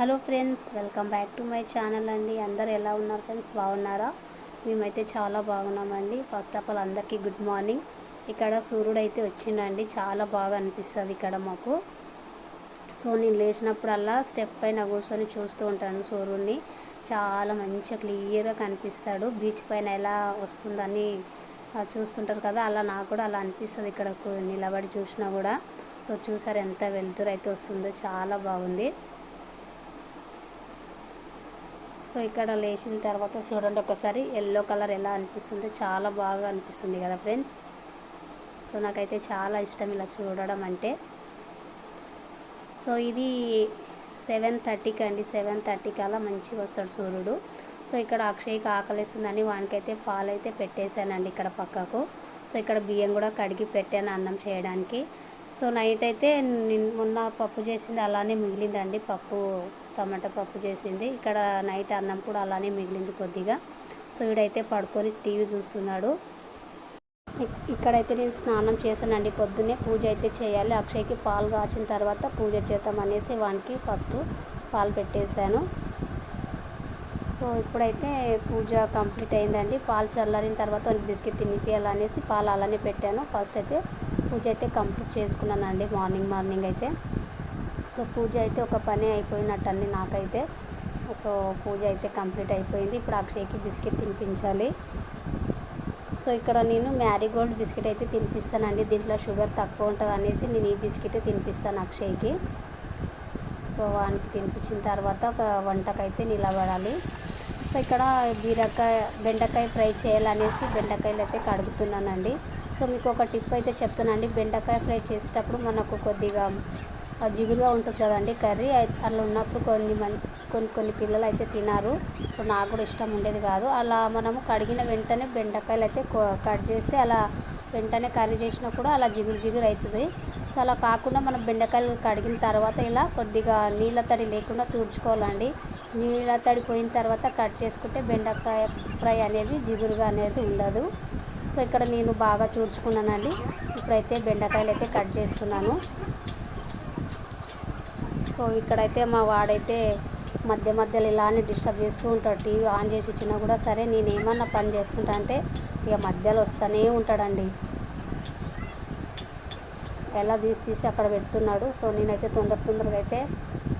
Hello friends welcome back to my channel అండి. అందరు ఎలా ఉన్నారు ఫ్రెండ్స్? బాగున్నారా? మేమైతే చాలా బాగున్నామండి. ఫస్ట్ ఆఫ్ ఆల్ అందరికీ గుడ్ మార్నింగ్. ఇక్కడ సూర్యుడు అయితే వచ్చిండండి. చాలా బాగా అనిపిస్తుంది ఇక్కడ మాకు. సో నేను లేచినప్పుడల్లా స్టెప్ పైన కూర్చొని చూస్తూ ఉంటాను సూర్యుడిని చాలా మంచిగా క్లియర్గా కనిపిస్తాడు. బీచ్ పైన ఎలా వస్తుందని చూస్తుంటారు కదా అలా నాకు కూడా అలా అనిపిస్తుంది ఇక్కడ నిలబడి చూసినా కూడా. సో చూసారు ఎంత వెలుతురు అయితే వస్తుందో. చాలా బాగుంది. సో ఇక్కడ లేచిన తర్వాత చూడండి ఒకసారి ఎల్లో కలర్ ఎలా అనిపిస్తుందో చాలా బాగా అనిపిస్తుంది కదా ఫ్రెండ్స్ సో నాకైతే చాలా ఇష్టం ఇలా చూడడం అంటే. సో ఇది సెవెన్ థర్టీకి అండి సెవెన్ థర్టీకి అలా మంచిగా వస్తాడు సూర్యుడు. సో ఇక్కడ అక్షయ్కి ఆకలిస్తుందని వానికైతే పాలు అయితే పెట్టేశానండి ఇక్కడ పక్కకు. సో ఇక్కడ బియ్యం కూడా కడిగి పెట్టాను అన్నం చేయడానికి. సో నైట్ అయితే నిన్- మొన్న పప్పు చేసింది అలానే మిగిలిందండి పప్పు. టమాటా పప్పు చేసింది. ఇక్కడ నైట్ అన్నం కూడా అలానే మిగిలింది కొద్దిగా. సో వీడైతే పడుకొని టీవీ చూస్తున్నాడు. ఇక్కడైతే నేను స్నానం చేశానండి. పొద్దున్నే పూజ అయితే చేయాలి. అక్షయ్కి పాలు కాచిన తర్వాత పూజ చేద్దాం అనేసి వానికి ఫస్ట్ పాలు పెట్టేశాను. సో ఇప్పుడైతే పూజ కంప్లీట్ అయిందండి. పాలు చల్లారిన తర్వాత వానికి బిస్కెట్ తినిపియాలనేసి పాలు అలానే పెట్టాను. ఫస్ట్ అయితే పూజ అయితే కంప్లీట్ చేసుకున్నానండి. మార్నింగ్ మార్నింగ్ అయితే. సో పూజ అయితే ఒక పని అయిపోయినట్టండి నాకైతే. సో పూజ అయితే కంప్లీట్ అయిపోయింది. ఇప్పుడు అక్షయ్కి బిస్కెట్ తినిపించాలి. సో ఇక్కడ నేను మ్యారీగోల్డ్ బిస్కెట్ అయితే తినిపిస్తానండి. దీంట్లో షుగర్ తక్కువ ఉంటుంది అనేసి నేను ఈ బిస్కెట్ తినిపిస్తాను అక్షయ్కి. సో వానికి తినిపించిన తర్వాత ఒక వంటకైతే నిలబడాలి. సో ఇక్కడ బీరకాయ బెండకాయ ఫ్రై చేయాలనేసి బెండకాయలు అయితే కడుగుతున్నానండి. సో మీకు ఒక టిప్ అయితే చెప్తానండి బెండకాయ ఫ్రై చేసేటప్పుడు మనకు కొద్దిగా జిగురుగా ఉంటుంది కదండి కర్రీ. అట్లా ఉన్నప్పుడు కొన్ని కొన్ని కొన్ని పిల్లలు అయితే తినారు. సో నాకు కూడా ఇష్టం ఉండేది కాదు. అలా మనము కడిగిన వెంటనే బెండకాయలు అయితే కట్ చేస్తే అలా వెంటనే కర్రీ చేసినా కూడా అలా జిగురు జిగురు అవుతుంది సో అలా కాకుండా మనం బెండకాయలు కడిగిన తర్వాత ఇలా కొద్దిగా నీళ్ళ తడి లేకుండా తుడుచుకోవాలండి. నీళ్ళ తడి పోయిన తర్వాత కట్ చేసుకుంటే బెండకాయ ఫ్రై అనేది జిగురుగా అనేది ఉండదు. సో ఇక్కడ నేను బాగా చూడ్చుకున్నానండి ఇప్పుడైతే బెండకాయలు అయితే కట్ చేస్తున్నాను. సో ఇక్కడైతే మా వాడైతే మధ్య మధ్యలో ఇలానే డిస్టర్బ్ చేస్తూ ఉంటాడు. టీవీ ఆన్ చేసి ఇచ్చినా కూడా సరే నేను ఏమన్నా పని చేస్తుంటా అంటే ఇక మధ్యలో వస్తూనే ఉంటాడండి. ఎలా తీసి తీసి అక్కడ పెడుతున్నాడు. సో నేనైతే తొందర తొందరగా అయితే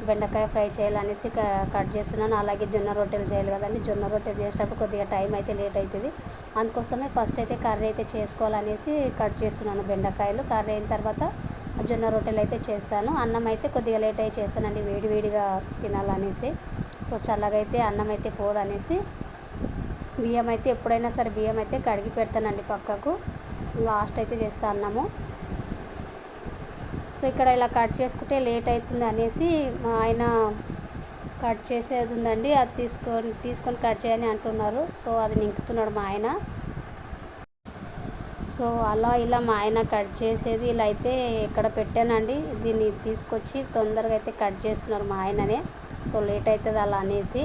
బెండకాయ ఫ్రై చేయాలనేసి క- కట్ చేస్తున్నాను. అలాగే జొన్న రొట్టెలు చేయాలి కదండి. జొన్న రొట్టెలు చేసేటప్పుడు కొద్దిగా టైం అయితే లేట్ అవుతుంది. అందుకోసమే ఫస్ట్ అయితే కర్రీ అయితే చేసుకోవాలనేసి కట్ చేస్తున్నాను బెండకాయలు. కర్రీ అయిన తర్వాత జొన్న రొట్టెలు అయితే చేస్తాను. అన్నం అయితే కొద్దిగా లేట్ అయి చేస్తానండి. వేడివేడిగా తినాలనేసి. సో చల్లగా అయితే అన్నం అయితే పోదనేసి. బియ్యం అయితే ఎప్పుడైనా సరే బియ్యం అయితే కడిగి పెడతానండి పక్కకు. లాస్ట్ అయితే చేస్తా అన్నము. సో ఇక్కడ ఇలా కట్ చేసుకుంటే లేట్ అవుతుంది అనేసి మా ఆయన కట్ చేసేది ఉందండి. అది తీసుకొని తీసుకొని కట్ చేయని అంటున్నారు. సో అది నింకుతున్నాడు మా ఆయన. సో అలా ఇలా మా ఆయన కట్ చేసేది ఇలా అయితే ఇక్కడ పెట్టానండి. దీన్ని తీసుకొచ్చి తొందరగా అయితే కట్ చేస్తున్నారు మా ఆయననే. సో లేట్ అవుతుంది అలా అనేసి.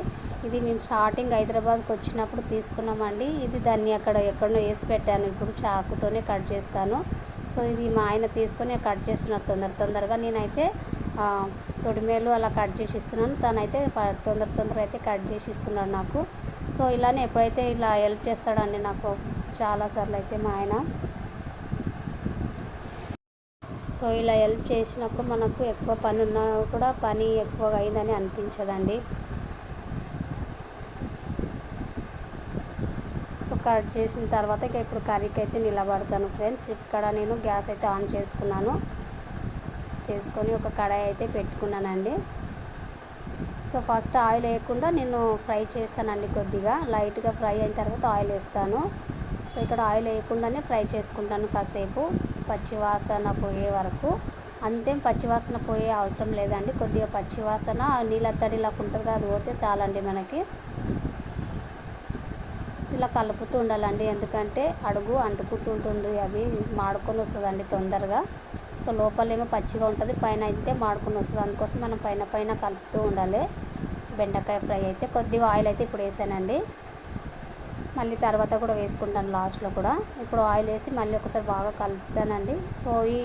ఇది మేము స్టార్టింగ్ హైదరాబాద్కి వచ్చినప్పుడు తీసుకున్నామండి. ఇది దాన్ని అక్కడ ఎక్కడో వేసి పెట్టాను. ఇప్పుడు చాకుతోనే కట్ చేస్తాను. సో ఇది మా ఆయన తీసుకొని కట్ చేస్తున్నారు తొందర తొందరగా. నేనైతే తొడిమేలు అలా కట్ చేసి ఇస్తున్నాను. తనైతే తొందర తొందరగా అయితే కట్ చేసి ఇస్తున్నాడు నాకు. సో ఇలానే ఎప్పుడైతే ఇలా హెల్ప్ చేస్తాడండి నాకు చాలాసార్లు అయితే మా ఆయన. సో ఇలా హెల్ప్ చేసినప్పుడు మనకు ఎక్కువ పని ఉన్నా కూడా పని ఎక్కువగా అయిందని అనిపించదండి. సో కట్ చేసిన తర్వాత ఇక ఇప్పుడు కర్రీకి అయితే నిలబడతాను ఫ్రెండ్స్. ఇక్కడ నేను గ్యాస్ అయితే ఆన్ చేసుకున్నాను. చేసుకొని ఒక కడాయి అయితే పెట్టుకున్నానండి. సో ఫస్ట్ ఆయిల్ వేయకుండా నేను ఫ్రై చేస్తానండి కొద్దిగా. లైట్గా ఫ్రై అయిన తర్వాత ఆయిల్ వేస్తాను. సో ఇక్కడ ఆయిల్ వేయకుండానే ఫ్రై చేసుకుంటాను కాసేపు. పచ్చివాసన పోయే వరకు. అంతేం పచ్చివాసన పోయే అవసరం లేదండి. కొద్దిగా పచ్చివాసన నీళ్ళ ఇలా ఉంటుంది కదా అది పోతే చాలండి మనకి. ఇలా కలుపుతూ ఉండాలండి. ఎందుకంటే అడుగు అంటుకుంటూ ఉంటుంది అది మాడుకొని వస్తుందండి తొందరగా. సో లోపలేమో పచ్చిగా ఉంటుంది పైన అయితే మాడుకొని వస్తుంది. అందుకోసం మనం పైన పైన కలుపుతూ ఉండాలి. బెండకాయ ఫ్రై అయితే కొద్దిగా ఆయిల్ అయితే ఇప్పుడు వేసానండి. మళ్ళీ తర్వాత కూడా వేసుకుంటాను లాస్ట్లో కూడా. ఇప్పుడు ఆయిల్ వేసి మళ్ళీ ఒకసారి బాగా కలుపుతానండి. సో ఈ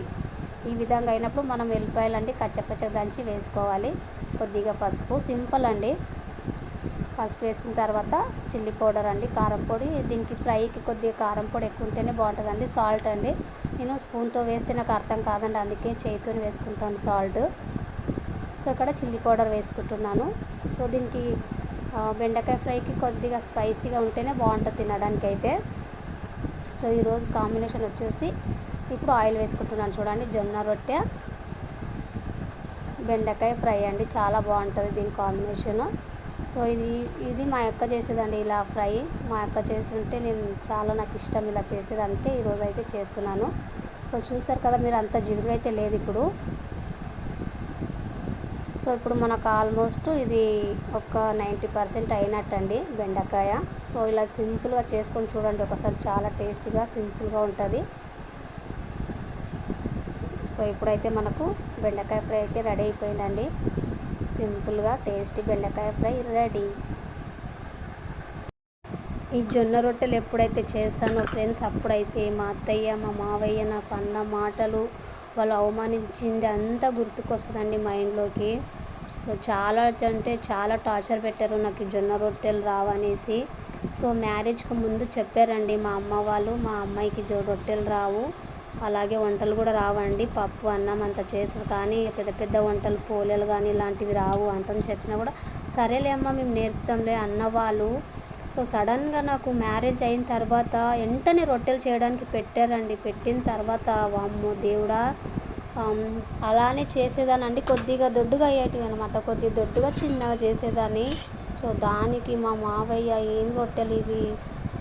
ఈ విధంగా అయినప్పుడు మనం వెల్లిపాయలు అండి కచ్చపచ్చ దంచి వేసుకోవాలి. కొద్దిగా పసుపు. సింపుల్ అండి. పసుపు వేసిన తర్వాత చిల్లీ పౌడర్ అండి కారం పొడి. దీనికి ఫ్రైకి కొద్దిగా కారం పొడి ఎక్కువ ఉంటేనే బాగుంటుందండి. సాల్ట్ అండి. నేను స్పూన్తో వేస్తే నాకు అర్థం కాదండి. అందుకే చేతితో వేసుకుంటాను సాల్ట్. సో ఇక్కడ చిల్లీ పౌడర్ వేసుకుంటున్నాను. సో దీనికి బెండకాయ ఫ్రైకి కొద్దిగా స్పైసీగా ఉంటేనే బాగుంటుంది తినడానికి అయితే సో ఈరోజు కాంబినేషన్ వచ్చేసి ఇప్పుడు ఆయిల్ వేసుకుంటున్నాను చూడండి జొన్న రొట్టె బెండకాయ ఫ్రై అండి. చాలా బాగుంటుంది దీని కాంబినేషన్. సో ఇది ఇది మా అక్క చేసేదండి ఇలా ఫ్రై. మా అక్క చేస్తుంటే నేను చాలా నాకు ఇష్టం ఇలా చేసేది ఈరోజు అయితే చేస్తున్నాను. సో చూసారు కదా మీరు అంత జిగురు అయితే లేదు ఇప్పుడు. సో ఇప్పుడు మనకు ఆల్మోస్ట్ ఇది ఒక నైంటీ పర్సెంట్ అయినట్టండి బెండకాయ. సో ఇలా సింపుల్గా చేసుకొని చూడండి ఒకసారి చాలా టేస్టీగా సింపుల్గా ఉంటుంది. సో ఇప్పుడైతే మనకు బెండకాయ ఫ్రై అయితే రెడీ అయిపోయిందండి. సింపుల్గా టేస్టీ బెండకాయ ఫ్రై రెడీ. ఈ జొన్న రొట్టెలు ఎప్పుడైతే చేస్తానో ఫ్రెండ్స్ అప్పుడైతే మా అత్తయ్య మా మావయ్య నాకు అన్న మాటలు వాళ్ళు అవమానించింది అంతా గుర్తుకొస్తుందండి మైండ్లోకి. సో చాలా అంటే చాలా టార్చర్ పెట్టారు నాకు జొన్న రొట్టెలు రావనేసి. సో మ్యారేజ్కి ముందు చెప్పారండి మా అమ్మ వాళ్ళు మా అమ్మాయికి జో రొట్టెలు రావు. అలాగే వంటలు కూడా రావండి పప్పు అన్నం అంత చేసారు కానీ పెద్ద పెద్ద వంటలు పోలేలు కానీ ఇలాంటివి రావు అంటని చెప్పినా కూడా సరేలే అమ్మ మేము నేర్పుతాంలే అన్న వాళ్ళు సో సడన్గా నాకు మ్యారేజ్ అయిన తర్వాత వెంటనే రొట్టెలు చేయడానికి పెట్టారండి. పెట్టిన తర్వాత వామ్మో దేవుడా! అలానే చేసేదానండి కొద్దిగా దొడ్డుగా అయ్యేటివి అనమాట కొద్దిగా దొడ్డుగా చిన్నగా చేసేదాన్ని. సో దానికి మా మావయ్య ఏం రొట్టెలు ఇవి?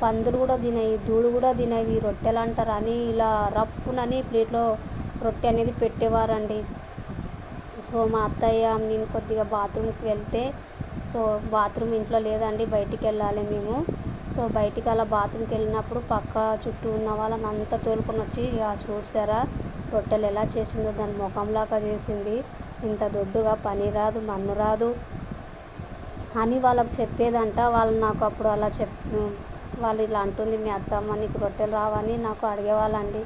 పందులు కూడా తినేవి దూడు కూడా తినేవి రొట్టెలు అంటారు అని ఇలా రప్పునని ప్లేట్లో రొట్టె అనేది పెట్టేవారండి. సో మా అత్తయ్య నేను కొద్దిగా బాత్రూమ్కి వెళ్తే సో బాత్రూమ్ ఇంట్లో లేదండి బయటికి వెళ్ళాలి మేము. సో బయటికి అలా బాత్రూమ్కి వెళ్ళినప్పుడు పక్క చుట్టూ ఉన్న వాళ్ళని అంతా తోలుకొని వచ్చి ఇక చూసారా రొట్టెలు ఎలా చేసిందో దాని ముఖంలాగా చేసింది. ఇంత దొడ్డుగా పని రాదు మన్ను రాదు అని వాళ్ళకి చెప్పేదంట. వాళ్ళు నాకు అప్పుడు అలా చెప్ వాళ్ళు ఇలా అంటుంది మీ అత్తమ్మ నీకు రొట్టెలు రావని నాకు అడిగేవాళ్ళండి.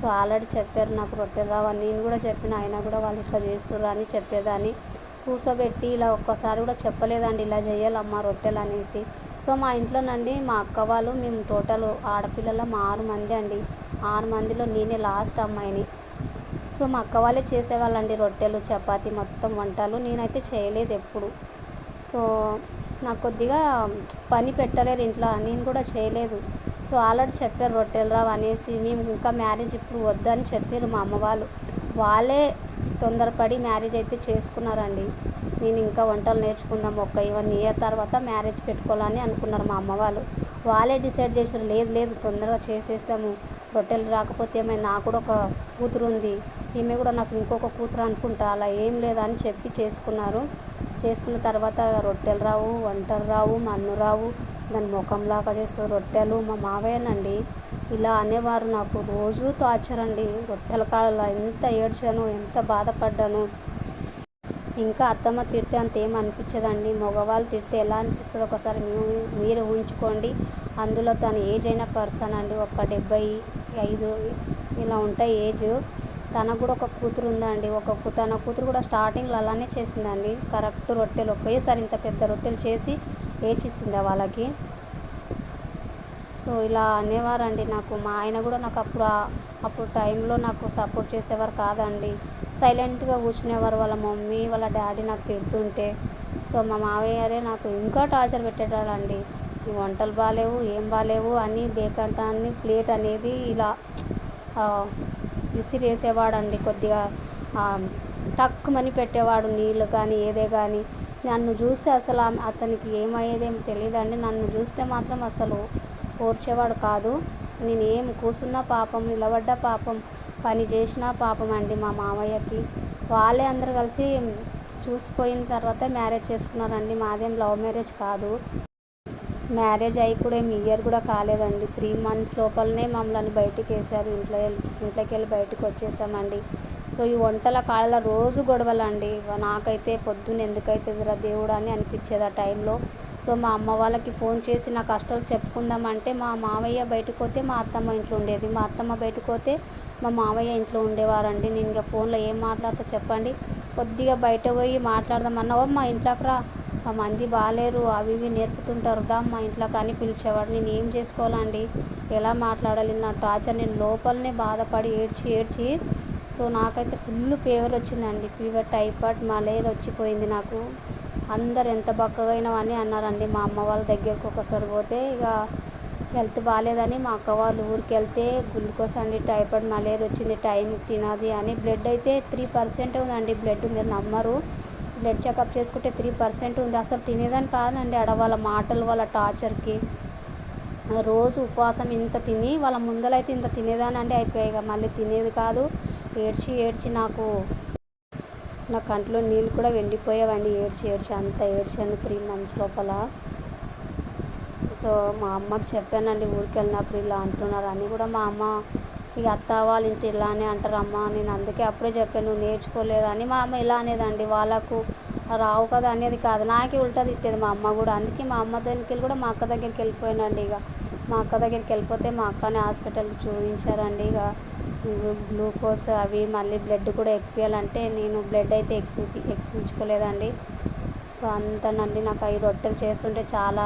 సో ఆల్రెడీ చెప్పారు నాకు రొట్టెలు రావని. నేను కూడా చెప్పిన ఆయన కూడా వాళ్ళు ఇట్లా చేస్తుర్రు అని చెప్పేదాన్ని. కూర్చోబెట్టి ఇలా ఒక్కసారి కూడా చెప్పలేదండి ఇలా చేయాలమ్మా రొట్టెలు అనేసి. సో మా ఇంట్లోనండి మా అక్క వాళ్ళు మేము టోటల్ ఆడపిల్లల మా ఆరు మంది అండి. ఆరు మందిలో నేనే లాస్ట్ అమ్మాయిని. సో మా అక్క వాళ్ళే చేసేవాళ్ళండి రొట్టెలు చపాతి మొత్తం వంటలు. నేనైతే చేయలేదు ఎప్పుడు. సో నాకు కొద్దిగా పని పెట్టలేరు ఇంట్లో నేను కూడా చేయలేదు. సో ఆల్రెడీ చెప్పారు రొట్టెలు రావు అనేసి మేము ఇంకా మ్యారేజ్ ఇప్పుడు వద్దని చెప్పారు మా అమ్మ వాళ్ళు. వాళ్ళే తొందరపడి మ్యారేజ్ అయితే చేసుకున్నారండి. నేను ఇంకా వంటలు నేర్చుకుందాం ఒక వన్ ఇయర్ తర్వాత మ్యారేజ్ పెట్టుకోవాలని అనుకున్నారు మా అమ్మ వాళ్ళు. వాళ్ళే డిసైడ్ చేశారు లేదు లేదు తొందరగా చేసేస్తాము. రొట్టెలు రాకపోతే ఏమైనా నాకు కూడా ఒక కూతురు ఉంది. ఈమె కూడా నాకు ఇంకొక కూతురు అనుకుంటా అలా ఏం లేదని చెప్పి చేసుకున్నారు. చేసుకున్న తర్వాత రొట్టెలు రావు వంటలు రావు మన్ను రావు దాని ముఖంలాగా చేస్తారు రొట్టెలు మా మావయ్యనండి. ఇలా అనేవారు నాకు. రోజు టార్చర్ అండి. రొట్టెల కాళ్ళ ఎంత ఏడ్చాను ఎంత బాధపడ్డాను. ఇంకా అత్తమ్మ తిడితే అంత ఏం అనిపించదండి. మగవాళ్ళు తిడితే ఎలా అనిపిస్తుంది ఒకసారి మీరు ఊహించుకోండి. అందులో తన ఏజ్ అయిన పర్సన్ అండి. ఒక డెబ్బై ఐదు ఇలా ఉంటాయి ఏజ్. తనకు కూడా ఒక కూతురు ఉందండి. ఒక తన కూతురు కూడా స్టార్టింగ్లో అలానే చేసిందండి. కరెక్ట్ రొట్టెలు ఒకేసారి ఇంత పెద్ద రొట్టెలు చేసి వేచిసింది వాళ్ళకి. సో ఇలా అనేవారండి నాకు. మా ఆయన కూడా నాకు అప్పుడు అప్పుడు టైంలో నాకు సపోర్ట్ చేసేవారు కాదండి. సైలెంట్గా కూర్చునేవారు వాళ్ళ మమ్మీ వాళ్ళ డాడీ నాకు తిడుతుంటే. సో మా మావయ్య గారే నాకు ఇంకా టార్చర్ పెట్టేటాడండి ఈ వంటలు బాగాలేవు ఏం బాగాలేవు అని బేకంటాన్ని ప్లేట్ అనేది ఇలా విసిరేసేవాడండి కొద్దిగా టక్కుమని పెట్టేవాడు నీళ్ళు కానీ ఏదే కానీ నన్ను చూస్తే అసలు అతనికి ఏమయ్యేదేమో తెలియదండి నన్ను చూస్తే మాత్రం అసలు ఓర్చేవాడు కాదు. నేను ఏం కూర్చున్నా పాపం నిలబడ్డా పాపం పని చేసినా పాపం అండి మా మామయ్యకి. వాళ్ళే అందరు కలిసి చూసిపోయిన తర్వాత మ్యారేజ్ చేసుకున్నారండి. మాదేం లవ్ మ్యారేజ్ కాదు. మ్యారేజ్ అయ్యి కూడా ఏమి ఇయర్ కూడా కాలేదండి. త్రీ మంత్స్ లోపలనే మమ్మల్ని బయటికి వేసారు ఇంట్లో ఇంట్లోకి వెళ్ళి బయటకు వచ్చేసామండి. సో ఈ వంటల కాళ్ళ రోజు గొడవలండి. నాకైతే పొద్దున్న ఎందుకైతుందిరా దేవుడు అని అనిపించేది ఆ టైంలో. సో మా అమ్మ వాళ్ళకి ఫోన్ చేసి నా కష్టాలు చెప్పుకుందామంటే మా మామయ్య బయటకు పోతే మా అత్తమ్మ ఇంట్లో ఉండేది. మా అత్తమ్మ బయటకు పోతే మా మామయ్య ఇంట్లో ఉండేవారండి. నేను ఇంకా ఫోన్లో ఏం మాట్లాడతా చెప్పండి. కొద్దిగా బయట పోయి మాట్లాడదామన్నా మా ఇంట్లోకి రా. ఆ మంది బాగాలేరు అవి ఇవి నేర్పుతుంటారు. దా మా ఇంట్లోకి అని పిలిచేవాడు నేను ఏం చేసుకోవాలండి? ఎలా మాట్లాడాలి నా టార్చర్ నేను లోపలనే బాధపడి ఏడ్చి ఏడ్చి సో నాకైతే ఫుల్ ఫీవర్ వచ్చిందండి. ఫీవర్ టైఫాయిడ్ మలేరియా వచ్చిపోయింది నాకు. అందరు ఎంత బక్కగా అయినావని అన్నారండి. మా అమ్మ వాళ్ళ దగ్గరకు ఒకసారి పోతే ఇక హెల్త్ బాగాలేదని మా అక్క వాళ్ళు ఊరికి వెళ్తే గ్లూకోజ్ అండి టైఫాయిడ్ మలేరియా వచ్చింది టైం తినది అని. బ్లడ్ అయితే త్రీ పర్సెంట్ ఉందండి. బ్లడ్ మీరు నమ్మరు. బ్లడ్ చెకప్ చేసుకుంటే త్రీ పర్సెంట్ ఉంది. అసలు తినేదని కాదండి. ఆడ వాళ్ళ మాటలు వాళ్ళ టార్చర్కి. రోజు ఉపవాసం ఇంత తిని వాళ్ళ ముందలైతే ఇంత తినేదానండి అయిపోయాయి ఇక. మళ్ళీ తినేది కాదు. ఏడ్చి ఏడ్చి నాకు నా కంట్లో నీళ్ళు కూడా వెండిపోయావండి. ఏడ్చి ఏడ్చి అంత ఏడ్చాను త్రీ మంత్స్ లోపల. సో మా అమ్మకి చెప్పానండి ఊరికి వెళ్ళినప్పుడు ఇలా అంటున్నారు అని. కూడా మా అమ్మ ఇక అత్త వాళ్ళ ఇంటి ఇలానే అంటారు అమ్మ నేను అందుకే అప్పుడే చెప్పాను నువ్వు నేర్చుకోలేదని. మా అమ్మ ఇలా అనేదండి వాళ్ళకు రావు కదా అనేది కాదు. నాకే ఉల్టా తిట్టేది మా అమ్మ కూడా. అందుకే మా అమ్మ దగ్గరికి వెళ్ళి కూడా మా అక్క దగ్గరికి వెళ్ళిపోయానండి ఇక. మా అక్క దగ్గరికి వెళ్ళిపోతే మా అక్కని హాస్పిటల్కి చూపించారండి ఇక. గ్లూకోజ్ అవి మళ్ళీ బ్లడ్ కూడా ఎక్కియాలంటే నేను బ్లడ్ అయితే ఎక్కువ ఎక్కించుకోలేదండి. సో అంతనండి. నాకు ఈ రొట్టెలు చేస్తుంటే చాలా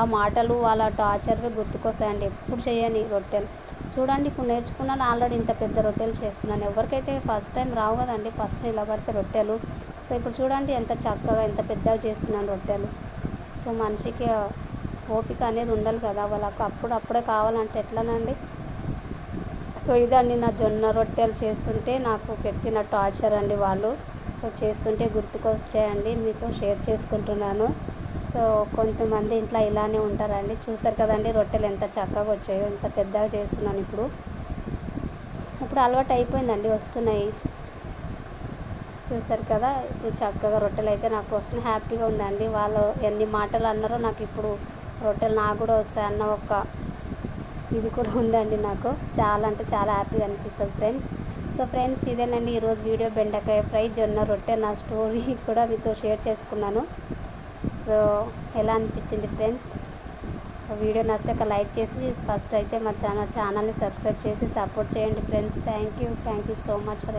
ఆ మాటలు వాళ్ళ టార్చర్వే గుర్తుకొస్తాయండి. ఎప్పుడు చేయని రొట్టెలు. చూడండి ఇప్పుడు నేర్చుకున్నాను ఆల్రెడీ ఇంత పెద్ద రొట్టెలు చేస్తున్నాను. ఎవరికైతే ఫస్ట్ టైం రావు కదండి ఫస్ట్ నిలబడితే రొట్టెలు. సో ఇప్పుడు చూడండి ఎంత చక్కగా ఎంత పెద్దగా చేస్తున్నాను రొట్టెలు. సో మనిషికి ఓపిక అనేది ఉండాలి కదా వాళ్ళకు అప్పుడు అప్పుడే కావాలంటే ఎట్లానండి? సో ఇదండి నా జొన్న రొట్టెలు చేస్తుంటే నాకు పెట్టిన టార్చర్ అండి వాళ్ళు. సో చేస్తుంటే గుర్తుకొచ్చేయండి మీతో షేర్ చేసుకుంటున్నాను. సో కొంతమంది ఇంట్లో ఇలానే ఉంటారండి. చూసారు కదండి రొట్టెలు ఎంత చక్కగా వచ్చాయో ఎంత పెద్దగా చేస్తున్నాను ఇప్పుడు. ఇప్పుడు అలవాటు అయిపోయిందండి వస్తున్నాయి. చూసారు కదా ఇప్పుడు చక్కగా రొట్టెలు అయితే నాకు వస్తున్నాయి హ్యాపీగా ఉందండి. వాళ్ళు ఎన్ని మాటలు అన్నారో నాకు ఇప్పుడు రొట్టెలు నాకు కూడా వస్తాయి అన్న ఒక ఇది కూడా ఉందండి నాకు. చాలా అంటే చాలా హ్యాపీగా అనిపిస్తుంది ఫ్రెండ్స్. సో ఫ్రెండ్స్ ఇదేనండి ఈరోజు వీడియో బెండకాయ ఫ్రై జొన్న రొట్టె నా స్టోరీ కూడా మీతో షేర్ చేసుకున్నాను. సో ఎలా అనిపించింది ఫ్రెండ్స్? వీడియో నచ్చితే ఒక లైక్ చేసి ఫస్ట్ అయితే మా ఛానల్ ఛానల్ని సబ్స్క్రైబ్ చేసి సపోర్ట్ చేయండి friends. Thank you. Thank you so much for